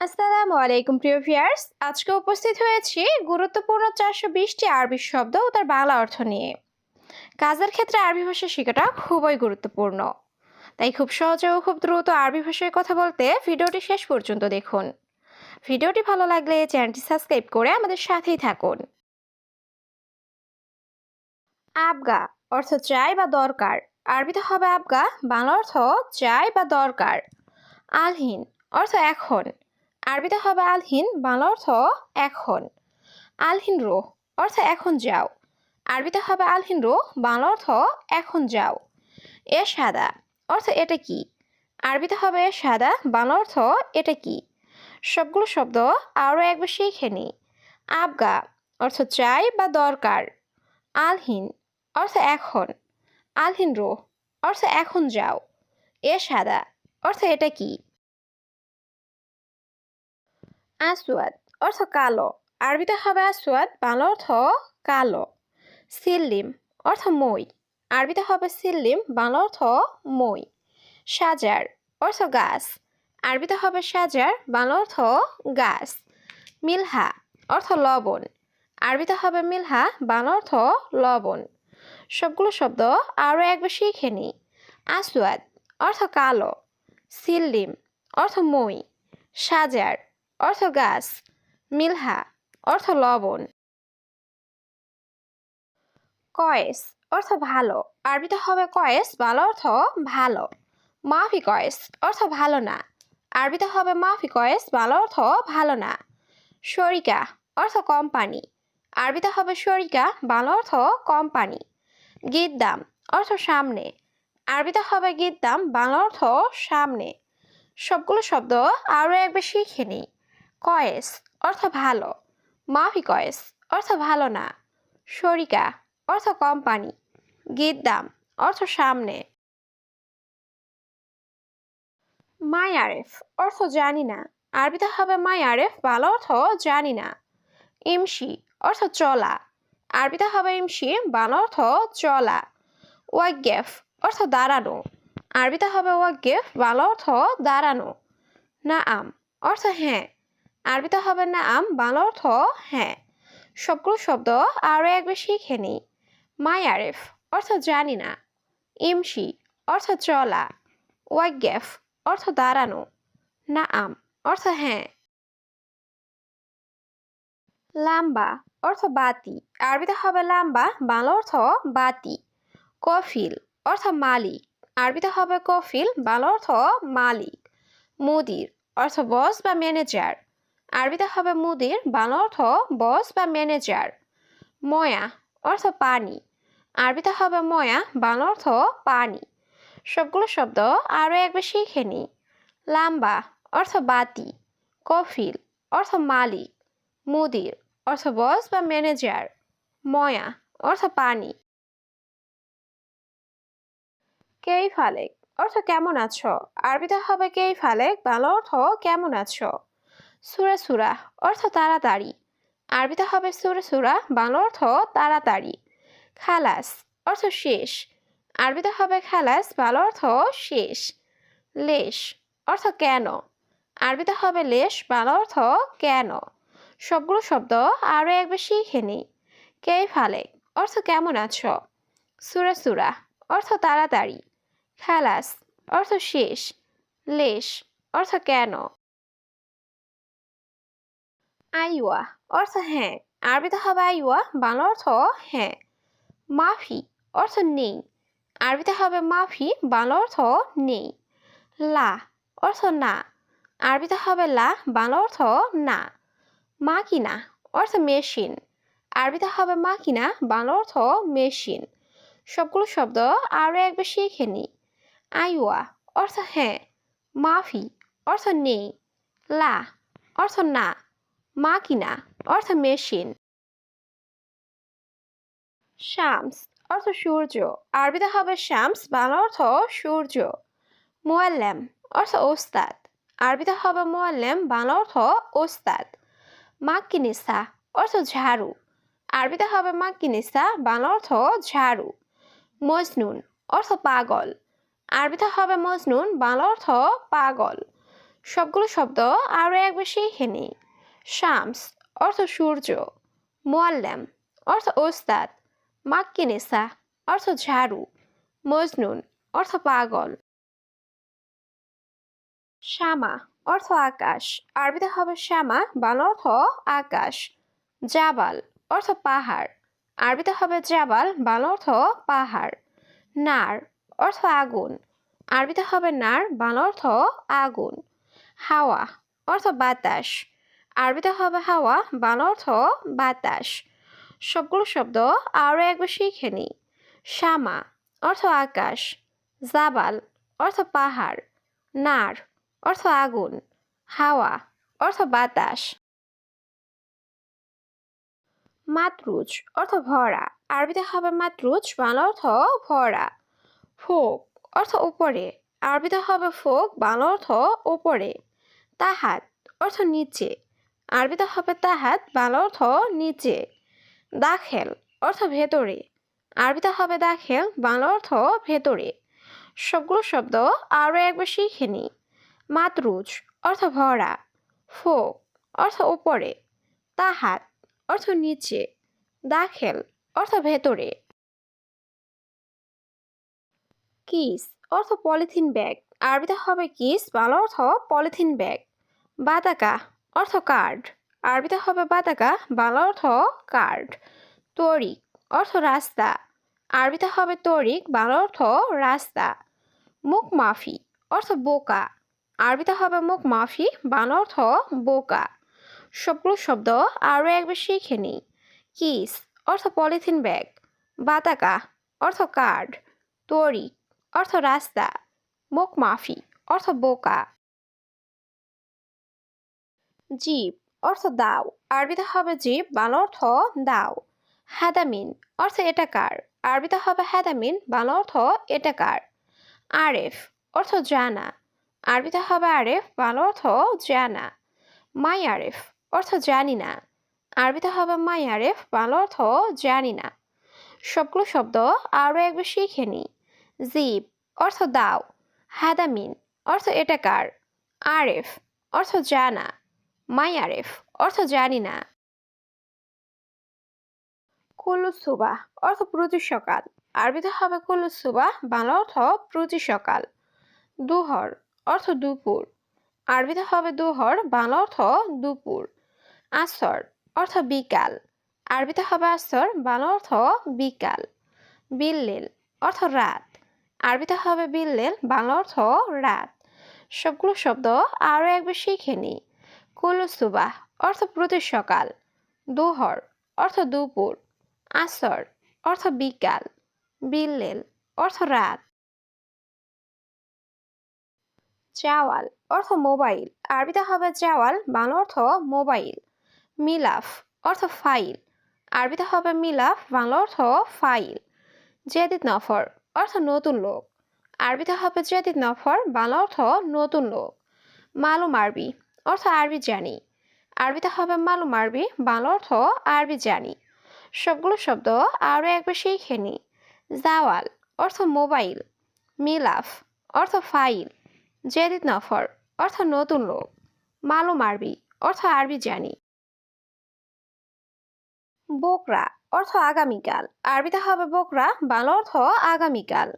আসসালামু আলাইকুম, প্রিয় ভিয়ার্স আজকে উপস্থিত হয়েছি গুরুত্বপূর্ণ চারশো বিশটি আরবি শব্দ ও তার বাংলা অর্থ নিয়ে। কাজের ক্ষেত্রে আরবি ভাষা শেখাটা খুবই গুরুত্বপূর্ণ। তাই খুব সহজে ও খুব দ্রুত আরবি ভাষায় কথা বলতে ভিডিওটি শেষ পর্যন্ত দেখুন। ভিডিওটি ভালো লাগলে চ্যানেলটি সাবস্ক্রাইব করে আমাদের সাথেই থাকুন। আবগা অর্থ চাই বা দরকার। আরবিতে হবে আবগা, বাংলা অর্থ চাই বা দরকার। আলহীন অর্থ এখন। আরবিতে হবে আলহিন, বাংলা অর্থ এখন। আলহিন রো অর্থ এখন যাও। আরবিতে হবে আলহিন রো বাংলা অর্থ এখন যাও। এ সাদা, অর্থ এটা কি? আরবিতে হবে সাদা, বাংলা অর্থ এটা কি? সবগুলো শব্দ আরও একবার শিখে নি। আবগা, অর্থ চাই বা দরকার। আলহিন, অর্থ এখন। আলহিন রো অর্থ এখন যাও। এ সাদা, অর্থ এটা কি? আসওয়াদ অর্থ কালো। আরবিতে হবে আসওয়াদ, বাংলা অর্থ কালো। সিল্লিম অর্থ মই। আরবিতে হবে সিল্লিম, বাংলা অর্থ মই। সাজার অর্থ গাছ। আরবিতে হবে সাজার, বাংলা অর্থ গাছ। মিলহা অর্থ লবণ। আরবিতে হবে মিলহা, বাংলা অর্থ লবণ। সবগুলো শব্দ আরও একবার শিখে নি। আসওয়াদ অর্থ কালো। সিল্লিম অর্থ মই। সাজার অর্থ গাছ, মিলহা, অর্থ লবণ। কয়েস, অর্থ ভালো। আরবিতে হবে কয়েস, ভালো অর্থ ভালো। মাফি কয়েস, অর্থ ভালো না। আরবিতে হবে মাফি কয়েস, ভালো অর্থ ভালো না। শরিকা অর্থ কোম্পানি। আরবিতে হবে শরিকা ভালো অর্থ কোম্পানি। গিদ্দাম, অর্থ সামনে। আরবিতে হবে গিদ্দাম বাংলা অর্থ সামনে। সবগুলো শব্দ আরও একবার শিখে নিই। কয়েস অর্থ ভালো। মাফি কয়েস অর্থ ভালো না। শরিকা অর্থ কোম্পানি। গিদ্দাম অর্থ সামনে। মাই আরেফ অর্থ জানি না। আরবিতে হবে মাই আরেফ ভালো অর্থ জানি না। ইমসি অর্থ চলা। আরবিতে হবে ইমসি ভালো অর্থ চলা। ওয়াগেফ অর্থ দাঁড়ানো। আরবিতে হবে ওয়াগেফ ভালো অর্থ দাঁড়ানো। না আম অর্থ হ্যাঁ। আরবিতে হবে না, আম, বাংলা অর্থ হ্যাঁ। সবগুলো শব্দ আরও একবার শিখে নিই। মাই আরেফ, অর্থ জানি না। ইমসি অর্থ চলা। ওয়াগেফ অর্থ দাঁড়ানো। না আম অর্থ হ্যাঁ। লাম্বা, অর্থ বাতি। আরবিতে হবে লাম্বা, বাংলা অর্থ বাতি। কফিল, অর্থ মালিক। আরবিতে হবে কফিল, বাংলা অর্থ মালিক। মুদির, অর্থ বস বা ম্যানেজার। আরবিতে হবে মুদির, বাংলা অর্থ বস বা ম্যানেজার। ময়া অর্থ পানি। আরবিতে হবে ময়া, বাংলা অর্থ পানি। সবগুলো শব্দ আরও একবার শিখে নিই। লাম্বা অর্থ বাতি। কফিল অর্থ মালিক। মুদির অর্থ বস বা ম্যানেজার। ময়া অর্থ পানি। কেই ফালেক? অর্থ কেমন আছো? আরবিতে হবে কেই ফালেক? বাংলা অর্থ কেমন আছো? সুরা সুরা অর্থ তাড়াতাড়ি। আরবিতে হবে সুরা সুরা, বাংলা অর্থ তাড়াতাড়ি। খালাস অর্থ শেষ। আরবিতে হবে খালাস, বাংলা অর্থ শেষ। লেশ অর্থ কেন? আরবিতে হবে লেশ, বাংলা অর্থ কেন? সবগুলো শব্দ আরও একবার শিখে নিই কে ফালে অর্থ কেমন আছো? সুরা সুরা অর্থ তাড়াতাড়ি। খালাস অর্থ শেষ। লেশ অর্থ কেন? আইওয়া অর্থ হ্যাঁ। আরবিতে হবে আইওয়া, বাংলা অর্থ হ্যাঁ। মাফি অর্থ নেই। আরবিতে হবে মাফি, বাংলা অর্থ নেই। লা অর্থ না। আরবিতে হবে লা, বাংলা অর্থ না। মাকিনা অর্থ মেশিন। আরবিতে হবে মাকিনা, বাংলা অর্থ মেশিন। সবগুলো শব্দ আরও একবার শিখে নিই আইওয়া অর্থ হ্যাঁ। মাফি অর্থ নেই। লা অর্থ না। মাকিনা, অর্থ মেশিন। শামস, অর্থ সূর্য। আরবিতে হবে শামস, বাংলা অর্থ সূর্য। মোয়াল্লাম, অর্থ ওস্তাদ। আরবিতে হবে মোয়াল্লাম, বাংলা অর্থ ওস্তাদ। মাক্কিনিসা অর্থ ঝাড়ু। আরবিতে হবে মাক্কিনিসা বাংলা অর্থ ঝাড়ু। মজনুন, অর্থ পাগল। আরবিতে হবে মজনুন, বাংলা অর্থ পাগল। সবগুলো শব্দ আরও একবার শিখে নিই শামস, অর্থ সূর্য মোয়াল্লাম অর্থ ওস্তাদ, মাক্কিনেসা, অর্থ ঝাড়ু, মজনুন, অর্থ পাগল। শ্যামা অর্থ আকাশ, আরবিতে হবে শ্যামা বাংলা অর্থ আকাশ। জাবাল, অর্থ পাহাড়, আরবিতে হবে জাবাল, বাংলা অর্থ পাহাড়। নার, অর্থ আগুন, আরবিতে হবে নার, বাংলা অর্থ আগুন। হাওয়া, অর্থ বাতাস আরবিতে হবে হাওয়া, বাংলা অর্থ বাতাস। সবগুলো শব্দ আরও একবার শিখে নিই শ্যামা অর্থ আকাশ। জাবাল, অর্থ পাহাড়। নার, অর্থ আগুন। হাওয়া, অর্থ বাতাস। মাতরুজ, অর্থ ভরা। আরবিতে হবে মাতরুজ, বাংলা অর্থ ভরা। ফোক, অর্থ উপরে। আরবিতে হবে ফোক, বাংলা অর্থ উপরে। তাহাত, অর্থ নিচে। আরবিতে হবে তাহাত, বাংলা অর্থ নিচে। দাখেল অর্থ ভেতরে। আরবিতে হবে দাখেল, বাংলা অর্থ ভেতরে। সবগুলো শব্দ আরও একবার শিখে নিই। মাতরুজ অর্থ ভরা। ফোক অর্থ উপরে। তাহাত অর্থ নিচে। দাখেল অর্থ ভেতরে। কিস অর্থ পলিথিন ব্যাগ। আরবিতে হবে কিস, বাংলা অর্থ পলিথিন ব্যাগ। বাতাকা অর্থ কার্ড আরবিতে হবে বাতাকা বাংলা অর্থ কার্ড তরিক, অর্থ রাস্তা। আরবিতে হবে তরিক, বাংলা অর্থ রাস্তা। মুখ মাফি, অর্থ বোকা। আরবিতে হবে মুখ মাফি, বাংলা অর্থ বোকা। সবগুলো শব্দ আরও একবার শিখে নিই। কিস, অর্থ পলিথিন ব্যাগ। বাতাকা অর্থ কার্ড তরিক, অর্থ রাস্তা। মুখ মাফি, অর্থ বোকা। জীব, অর্থ দাও। আরবিতে হবে জীব, বাংলা অর্থ দাও। হাদামিন, অর্থ এটা কার? আরবিতে হবে হাদামিন, বাংলা অর্থ এটা কার? আরেফ, অর্থ জানা। আরবিতে হবে আরেফ, বাংলা অর্থ জানা। মাই আরেফ, অর্থ জানি না। আরবিতে হবে মাই আরেফ, বাংলা অর্থ জানি না। সবগুলো শব্দ আরও একবার শিখে নিই। জিব, অর্থ দাও। হাদামিন, অর্থ এটা কার? আরেফ, অর্থ জানা। মাই আরেফ অর্থ জানি না। কুলুসুবা অর্থ প্রতি সকাল। আরবিতে হবে কুলুসুবা বাংলা অর্থ প্রতি সকাল। দুহর, অর্থ দুপুর। আরবিতে হবে দুহর, বাংলা অর্থ দুপুর। আসর, অর্থ বিকাল। আরবিতে হবে আসর, বাংলা অর্থ বিকাল। বিল্লিল, অর্থ রাত। আরবিতে হবে বিল্লেল, বাংলা অর্থ রাত। সবগুলো শব্দ আরও একবার শিখে নিই। কুলুসুবাহ অর্থ প্রতি সকাল। দুহর, অর্থ দুপুর। আসর, অর্থ বিকাল। বিল্লেল, অর্থ রাত। চাওয়াল, অর্থ মোবাইল। আরবিতে হবে চাওয়াল, বাংলা অর্থ মোবাইল। মিলাফ, অর্থ ফাইল। আরবিতে হবে মিলাফ, বাংলা অর্থ ফাইল। জেদিদ নফর, অর্থ নতুন লোক। আরবিতে হবে জেদিদ নফর, বাংলা অর্থ নতুন লোক। মালুম আরবি। অর্থ আরবি জানি। আরবিতে হবে মালুম আরবি, বাংলা অর্থ আরবি জানি। সবগুলো শব্দ আরও একবার শিখে নি। জাওয়াল, অর্থ মোবাইল। মিলাফ, অর্থ ফাইল। জেদিদ নফর, অর্থ নতুন লোক। মালুম আরবি, অর্থ আরবি জানি। বোকরা, অর্থ আগামীকাল। আরবিতে হবে বোকরা, বাংলা অর্থ আগামীকাল।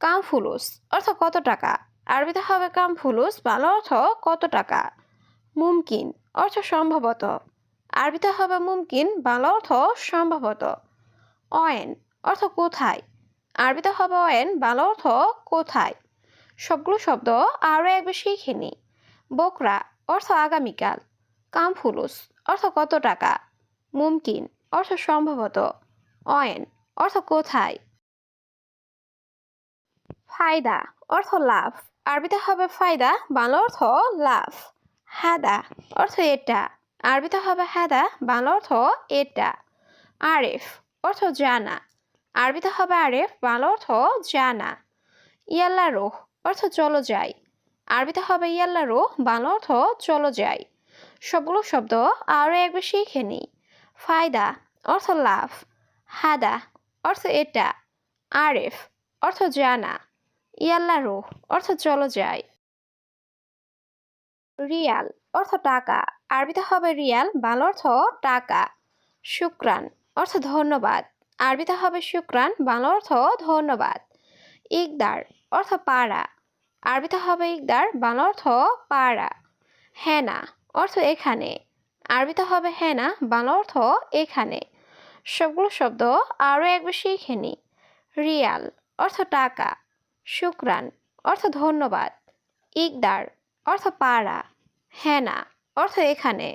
কামফুলুস, অর্থ কত টাকা? আরবিতে হবে কামফুলুস, বাংলা অর্থ কত টাকা? মুমকিন অর্থ সম্ভবত। আরবিতে হবে মুমকিন, বাংলা অর্থ সম্ভবত। অয়েন অর্থ কোথায়? আরবিতে হবে অয়েন, বাংলা অর্থ কোথায়? সবগুলো শব্দ আরও একবার শিখে নিই বকরা অর্থ আগামীকাল। কামফুলুস অর্থ কত টাকা? মুমকিন অর্থ সম্ভবত। অয়েন অর্থ কোথায়? ফায়দা অর্থ লাভ। আরবিতে হবে ফায়দা, বাংলা অর্থ লাভ। হাদা অর্থ এটা। আরবিতে হবে হাদা, বাংলা অর্থ এটা। আরেফ অর্থ জানা। আরবিতে হবে আরেফ, বাংলা অর্থ জানা। ইয়াল্লা রোহ অর্থ চলো যাই। আরবিতে হবে ইয়াল্লা রোহ, বাংলা অর্থ চলো যাই। সবগুলো শব্দ আরও একবার শিখে নিই। ফায়দা অর্থ লাভ হাদা অর্থ এটা। আরেফ অর্থ জানা। ইয়াল্লা রুহ অর্থ চলো যায় রিয়াল অর্থ টাকা। আরবিতে হবে রিয়াল, বাংলা অর্থ টাকা। শুক্রান অর্থ ধন্যবাদ। আরবিতে হবে শুক্রান, বাংলা অর্থ ধন্যবাদ। ইকদার অর্থ পাড়া। আরবিতে হবে ইকদার, বাংলা অর্থ পাড়া। হেনা অর্থ এখানে। আরবিতে হবে হেনা, বাংলা অর্থ এখানে। সবগুলো শব্দ আরও একবার শিখে নি। রিয়াল অর্থ টাকা। শুক্রান অর্থ ধন্যবাদ। ইকদার অর্থ পাড়া। হেনা অর্থ এখানে।